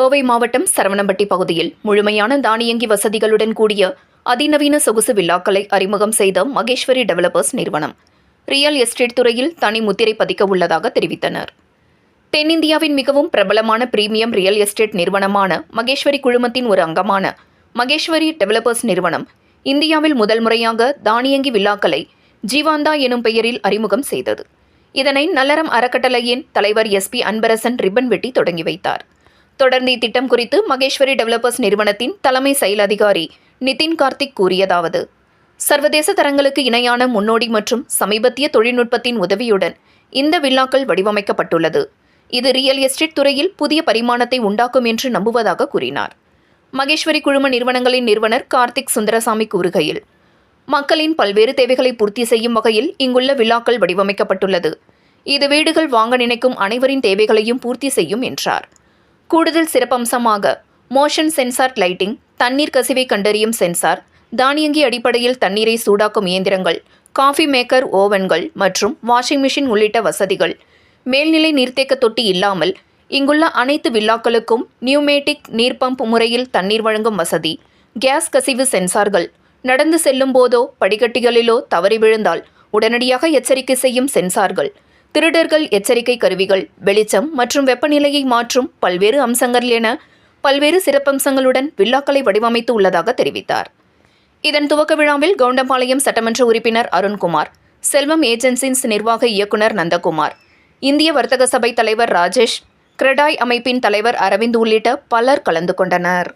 கோவை மாவட்டம் சரவணம்பட்டி பகுதியில் முழுமையான தானியங்கி வசதிகளுடன் கூடிய அதிநவீன சொகுசு வில்லாக்களை அறிமுகம் செய்த மகேஸ்வரி டெவலப்பர்ஸ் நிறுவனம். ரியல் எஸ்டேட் துறையில் தனி முத்திரை பதிக்க உள்ளதாக தெரிவித்தனர். தென்னிந்தியாவின் மிகவும் பிரபலமான பிரீமியம் ரியல் எஸ்டேட் நிறுவனமான மகேஸ்வரி குழுமத்தின் ஒரு அங்கமான மகேஸ்வரி டெவலப்பர்ஸ் நிறுவனம் இந்தியாவில் முதல் முறையாக தானியங்கி வில்லாக்களை ஜீவாந்தா எனும் பெயரில் அறிமுகம் செய்தது. இதனை நல்லறம் அறக்கட்டளையின் தலைவர் எஸ்பி அன்பரசன் ரிப்பன் வெட்டி தொடங்கி வைத்தார். தொடர்ந்து இத்திட்டம் குறித்து மகேஸ்வரி டெவலப்பர்ஸ் நிறுவனத்தின் தலைமை செயல் அதிகாரி நிதின் கார்த்திக் கூறியதாவது. சர்வதேச தரங்களுக்கு இணையான முன்னோடி மற்றும் சமீபத்திய தொழில்நுட்பத்தின் உதவியுடன் இந்த வில்லாக்கள் வடிவமைக்கப்பட்டுள்ளது. இது ரியல் எஸ்டேட் துறையில் புதிய பரிமாணத்தை உண்டாக்கும் என்று நம்புவதாக கூறினார். மகேஸ்வரி குழும நிறுவனங்களின் நிறுவனர் கார்த்திக் சுந்தரசாமி கூறுகையில் மக்களின் பல்வேறு தேவைகளை பூர்த்தி செய்யும் வகையில் இங்குள்ள விழாக்கள் வடிவமைக்கப்பட்டுள்ளது. இது வீடுகள் வாங்க நினைக்கும் அனைவரின் தேவைகளையும் பூர்த்தி செய்யும் என்றார். கூடுதல் சிறப்பம்சமாக மோஷன் சென்சார் லைட்டிங் தண்ணீர் கசிவை கண்டறியும் சென்சார் தானியங்கி அடிப்படையில் தண்ணீரை சூடாக்கும் இயந்திரங்கள் காஃபி மேக்கர் ஓவன்கள் மற்றும் வாஷிங் மிஷின் உள்ளிட்ட வசதிகள். மேல்நிலை நீர்த்தேக்க தொட்டி இல்லாமல் இங்குள்ள அனைத்து வில்லாக்களுக்கும் நியூமேட்டிக் நீர் பம்ப் முறையில் தண்ணீர் வழங்கும் வசதி. கேஸ் கசிவு சென்சார்கள் நடந்து செல்லும் போதோ படிக்கட்டிகளிலோ தவறி விழுந்தால் உடனடியாக எச்சரிக்கை செய்யும் சென்சார்கள் திருடர்கள் எச்சரிக்கை கருவிகள் வெளிச்சம் மற்றும் வெப்பநிலையை மாற்றும் பல்வேறு அம்சங்கள் என பல்வேறு சிறப்பம்சங்களுடன் வில்லாக்களை வடிவமைத்து உள்ளதாக தெரிவித்தார். இதன் துவக்க விழாவில் கவுண்டம்பாளையம் சட்டமன்ற உறுப்பினர் அருண்குமார் செல்வம் ஏஜென்சின்ஸ் நிர்வாக இயக்குனர் நந்தகுமார் இந்திய வர்த்தக சபை தலைவர் ராஜேஷ் கிரெடாய் அமைப்பின் தலைவர் அரவிந்த் உள்ளிட்ட பலர் கலந்து கொண்டனர்.